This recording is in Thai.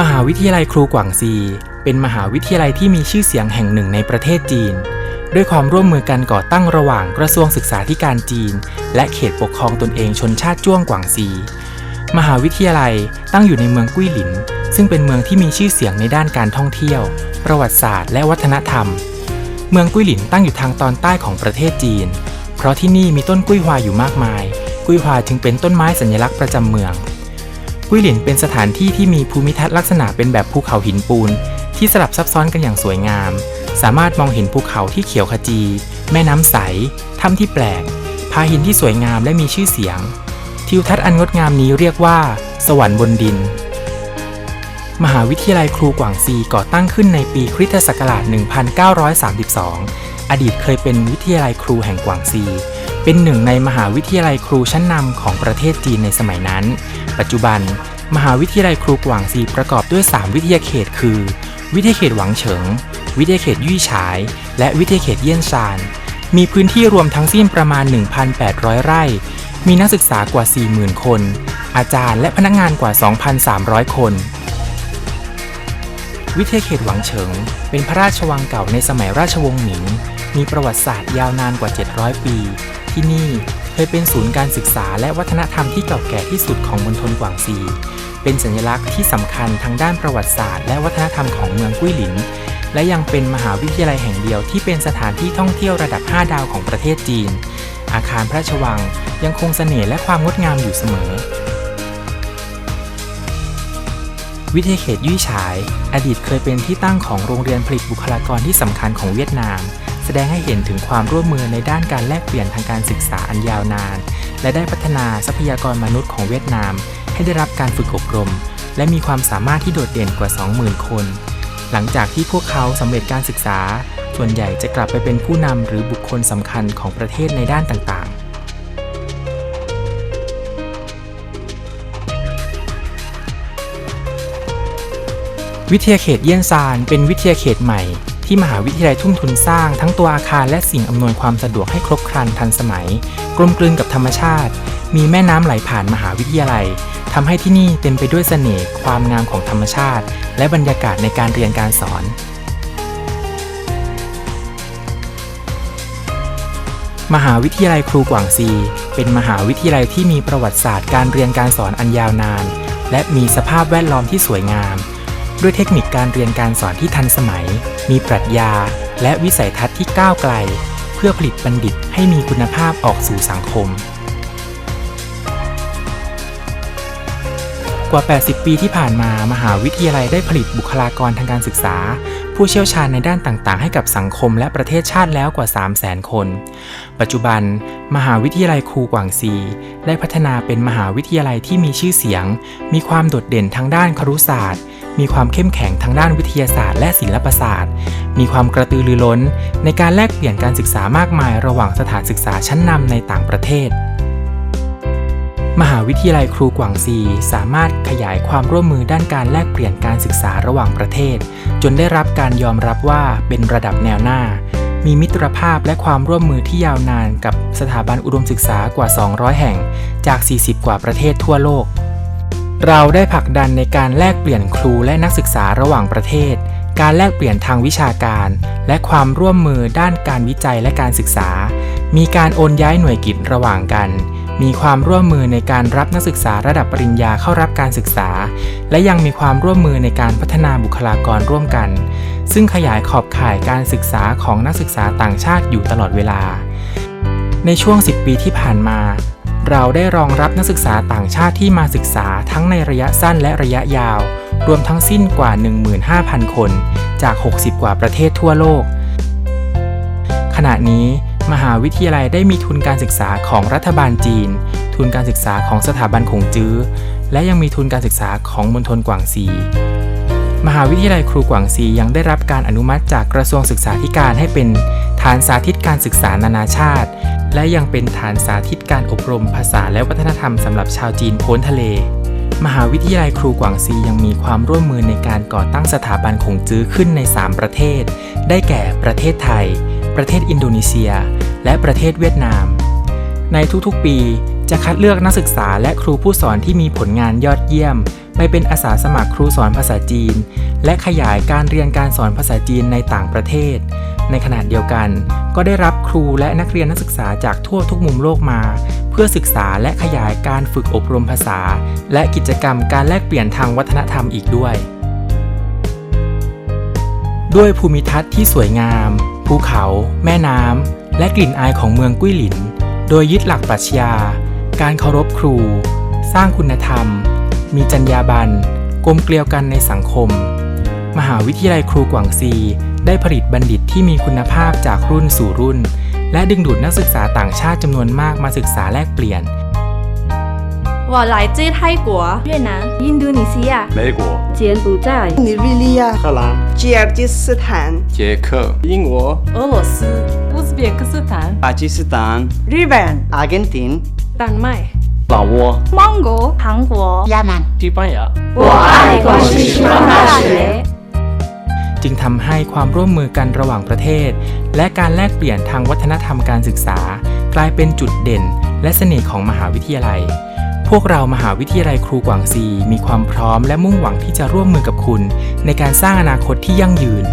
มหาวิทยาลัยครูกวางซี เป็นมหาวิทยาลัยที่มีชื่อเสียงแห่งหนึ่งในประเทศจีน ด้วยความร่วมมือกันก่อตั้งระหว่างกระทรวงศึกษาธิการจีน และเขตปกครองตนเองชนชาติจ้วงกวางซี มหาวิทยาลัยตั้งอยู่ในเมืองกุ้ยหลิน ซึ่งเป็นเมืองที่มีชื่อเสียงในด้านการท่องเที่ยว ประวัติศาสตร์และวัฒนธรรม เมืองกุ้ยหลินตั้งอยู่ทางตอนใต้ของประเทศจีน เพราะที่นี่มีต้นกุ้ยฮวาอยู่มากมาย กุ้ยฮวาจึงเป็นต้นไม้สัญลักษณ์ประจำเมือง กุ้ยหลินเป็นสถานที่ที่มีภูมิทัศน์ลักษณะเป็นแบบภูเขาหินปูน ที่สลับซับซ้อนกันอย่างสวยงาม สามารถมองเห็นภูเขาที่เขียวขจี แม่น้ำใส ถ้ำที่แปลก พาหินที่สวยงามและมีชื่อเสียง ทิวทัศน์อันงดงามนี้เรียกว่า สวรรค์บนดิน มหาวิทยาลัยครูกวางซีก่อตั้งขึ้นในปีคริสตศักราช 1932 อดีตเคยเป็นวิทยาลัยครูแห่งกวางซี เป็นหนึ่งในมหาวิทยาลัยครูชั้นนำของประเทศจีนในสมัยนั้น ปัจจุบัน มหาวิทยาลัยครูกวางซีประกอบด้วย 3 วิทยาเขตคือ วิทยาเขตหวังเฉิง วิทยาเขตยี่ฉาย และวิทยาเขตเยี่ยนซาน มีพื้นที่รวมทั้งสิ้นประมาณ 1,800 ไร่ มีนักศึกษากว่า 40,000 คน อาจารย์และพนักงานกว่า 2,300 คนวิทยาเขตหวังเฉิง เป็นพระราชวังเก่าในสมัยราชวงศ์หมิง มีประวัติศาสตร์ยาวนานกว่า 700 ปี ที่นี่ ยเป็นศูนย์การศึกษาและวัฒนธรรมที่เก่าแก่ที่สุดของมณฑลกวางซี เป็นสัญลักษณ์ที่สำคัญทางด้านประวัติศาสตร์และวัฒนธรรมของเมืองกุ้ยหลิน และยังเป็นมหาวิทยาลัยแห่งเดียวที่เป็นสถานที่ท่องเที่ยวระดับ 5 ดาวของประเทศจีน อาคารพระราชวังยังคงเสน่ห์และความงดงามอยู่เสมอ วิทยาเขตยี่ฉาย อดีตเคยเป็นที่ตั้งของโรงเรียนผลิตบุคลากรที่สำคัญของเวียดนาม ดงให้เห็นถึงความร่วมมือในด้านการแลกเปลี่ยนทางการศึกษาอันยาวนาน และได้พัฒนาทรัพยากรมนุษย์ของเวียดนาม ให้ได้รับการฝึกอบรม และมีความสามารถที่โดดเด่นกว่า 20,000 คน หลังจากที่พวกเขาสำเร็จการศึกษา ส่วนใหญ่จะกลับไปเป็นผู้นำหรือบุคคลสำคัญของประเทศในด้านต่างๆวิทยาเขตเยี่ยนซานเป็นวิทยาเขตใหม่ ที่มหาวิทยาลัยทุ่มทุนสร้างทั้งตัวอาคารและสิ่งอำนวยความสะดวกให้ครบครันทันสมัย กลมกลืนกับธรรมชาติ มีแม่น้ำไหลผ่านมหาวิทยาลัยทำให้ที่นี่เต็มไปด้วยเสน่ห์ความงามของธรรมชาติ และบรรยากาศในการเรียนการสอนมหาวิทยาลัยครูกวางซี เป็นมหาวิทยาลัยที่มีประวัติศาสตร์การเรียนการสอนอันยาวนาน และมีสภาพแวดล้อมที่สวยงาม ด้วยเทคนิคการเรียนการสอนที่ทันสมัย มีปรัชญา และวิสัยทัศน์ที่ก้าวไกล เพื่อผลิตบัณฑิตให้มีคุณภาพออกสู่สังคม กว่า 80 ปีที่ผ่านมามหาวิทยาลัยได้ผลิตบุคลากรทางการศึกษา ผู้เชี่ยวชาญในด้านต่างๆ ให้กับสังคมและประเทศชาติแล้วกว่า 300,000 คน ปัจจุบัน มหาวิทยาลัยครูกวางซี ได้พัฒนาเป็นมหาวิทยาลัยที่มีชื่อเสียง มีความโดดเด่นทางด้านครุศาสตร์ มีความเข้มแข็งทางด้านวิทยาศาสตร์และศิลปศาสตร์ มีความกระตือรือร้น ในการแลกเปลี่ยนการศึกษามากมายระหว่างสถานศึกษาชั้นนำในต่างประเทศ มหาวิทยาลัยครูกวางซีสามารถขยายความร่วมมือด้านการแลกเปลี่ยนการศึกษาระหว่างประเทศ จนได้รับการยอมรับว่าเป็นระดับแนวหน้า มีมิตรภาพและความร่วมมือที่ยาวนานกับสถาบันอุดมศึกษากว่า 200 แห่ง จาก 40 กว่าประเทศทั่วโลก เราได้ผลักดันในการแลกเปลี่ยนครูและนักศึกษาระหว่างประเทศ การแลกเปลี่ยนทางวิชาการ และความร่วมมือด้านการวิจัยและการศึกษา มีการโอนย้ายหน่วยกิจระหว่างกัน มีความร่วมมือในการรับนักศึกษาระดับปริญญาเข้ารับการศึกษา และยังมีความร่วมมือในการพัฒนาบุคลากรร่วมกัน ซึ่งขยายขอบข่ายการศึกษาของนักศึกษาต่างชาติอยู่ตลอดเวลา ในช่วง 10 ปีที่ผ่านมา เราได้รองรับนักศึกษาต่างชาติที่มาศึกษาทั้งในระยะสั้นและระยะยาว รวมทั้งสิ้นกว่า 15,000 คน จาก 60 กว่าประเทศทั่วโลก ขณะนี้ มหาวิทยาลัยได้มีทุนการศึกษาของรัฐบาลจีน ทุนการศึกษาของสถาบันขงจื้อ และยังมีทุนการศึกษาของมณฑลกวางซีมหาวิทยาลัยครูกวางซียังได้รับการอนุมัติจากกระทรวงศึกษาธิการให้เป็นฐานสาธิตการศึกษานานาชาติ และยังเป็นฐานสาธิตการอบรมภาษาและวัฒนธรรมสำหรับชาวจีนพ้นทะเล มหาวิทยาลัยครูกวางซียังมีความร่วมมือในการก่อตั้งสถาบันขงจื้อขึ้นใน 3 ประเทศ ได้แก่ประเทศไทย ประเทศอินโดนีเซีย และประเทศเวียดนาม ในทุกๆปี จะคัดเลือกนักศึกษาและครูผู้สอนที่มีผลงานยอดเยี่ยม ไปเป็นอาสาสมัครครูสอนภาษาจีน และขยายการเรียนการสอนภาษาจีนในต่างประเทศ ในขณะเดียวกัน ก็ได้รับครูและนักเรียนนักศึกษาจากทั่วทุกมุมโลกมา เพื่อศึกษาและขยายการฝึกอบรมภาษา และกิจกรรมการแลกเปลี่ยนทางวัฒนธรรมอีกด้วย ด้วยภูมิทัศน์ที่สวยงาม ภูเขา แม่น้ำและกลิ่นอายของเมืองกุ้ยหลิน โดยยึดหลักปรัชญา การเคารพครู สร้างคุณธรรม มีจรรยาบรรณกลมเกลียวกันในสังคม มหาวิทยาลัยครูกวางซี ได้ผลิตบัณฑิตที่มีคุณภาพจากรุ่นสู่รุ่น และดึงดูดนักศึกษาต่างชาติจำนวนมากมาศึกษาแลกเปลี่ยน 我来自泰国、越南、印度尼西亚、美国、柬埔寨、尼日利亚、荷兰、吉尔吉斯坦、捷克、英国、俄罗斯、乌兹别克斯坦、巴基斯坦、日本、阿根廷、 丹麦、老挝、蒙古、韩国。西班牙。我爱广西师范大学。 จึงทำให้ความร่วมมือกันระหว่างประเทศ และการแลกเปลี่ยนทางวัฒนธรรมการศึกษา กลายเป็นจุดเด่น และเสน่ห์ของมหาวิทยาลัย พวกเรามหาวิทยาลัยครูกวางซี มีความพร้อมและมุ่งหวังที่จะร่วมมือกับคุณ ในการสร้างอนาคตที่ยั่งยืน